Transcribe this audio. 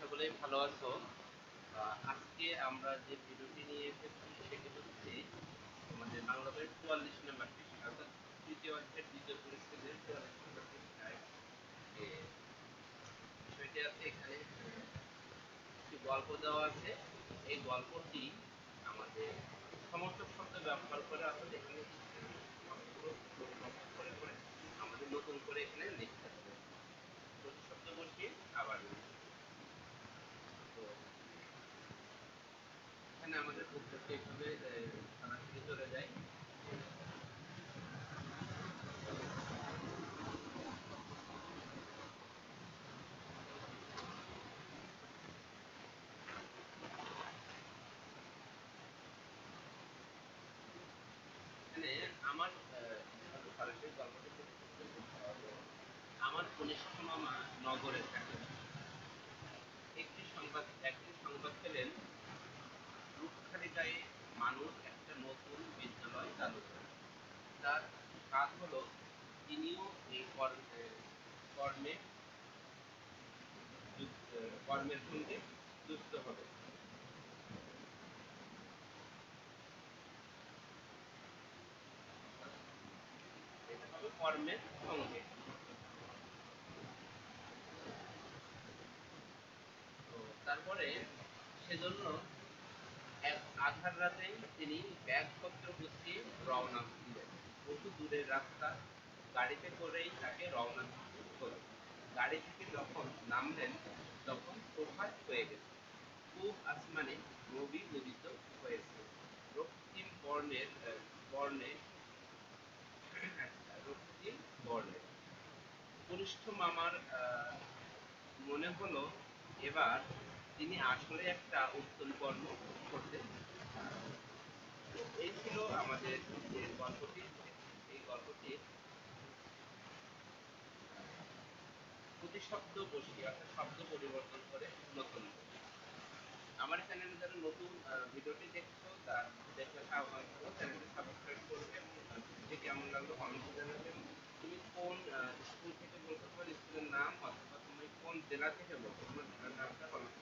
সকলেই ভালো আছো আজকে আমরা যে ভিডিওটি নিয়ে এসেছি সেটি হচ্ছে আমাদের চুয়াল্লিশ নাম্বার অর্থাৎ তৃতীয় অধ্যায়ের দ্বিতীয় পরিচ্ছেদের চুয়াল্লিশ নাম্বার বিষয়টি আছে এখানে একটি গল্প দেওয়া আছে এই গল্পটি আমাদের সমর্থক শব্দ ব্যবহার করে আসলে এখানে করে করে আমাদের নতুন করে এখানে লিখতে হবে প্রতিশব্দ বসিয়ে আবার লিখতে হবে। তো এখানে আমাদের আমার আমার কনিষ্ঠ মামা নগরে থাকে একটি সংবাদ একটি সংবাদ পেলেন গায়ে মানুষ একটা নতুন বিদ্যালয় চালু করে। তার কাজ হলো তিনিও এই কর্মে কর্মে কর্মের সঙ্গে যুক্ত হবে। কর্মের সঙ্গে। তারপরে সেজন্য রাতেই তিনি ব্যাগপত্র গুছিয়ে রওনা দিলেন। বহু দূরের রাস্তা, গাড়িতে করেই তাকে রওনা দিতে হলো। গাড়ি থেকে যখন নামলেন, তখন প্রভাত হয়ে গেছে। পূব আসমানে রবি উদিত হয়েছে। রক্তিম বর্ণের বর্ণে রক্তিম বর্ণে কনিষ্ঠ মামার মনে হলো এবার তিনি আসলে একটা উত্তম কর্ম করতে এই ছিল আমাদের যে গল্পটি, এই গল্পটির প্রতিশব্দ বসিয়ে, অর্থাৎ শব্দ পরিবর্তন করে নতুন আমার চ্যানেলে যারা নতুন ভিডিওটি দেখছ, তার দেখে আহ্বান করব চ্যানেলটি সাবস্ক্রাইব করবে ভিডিওটি কেমন লাগল কমেন্টে জানাবে। তুমি কোন স্কুল থেকে বলছো তোমার স্কুলের নাম, অথবা তুমি কোন জেলা থেকে বলছো তোমার জেলার নামটা কমেন্টে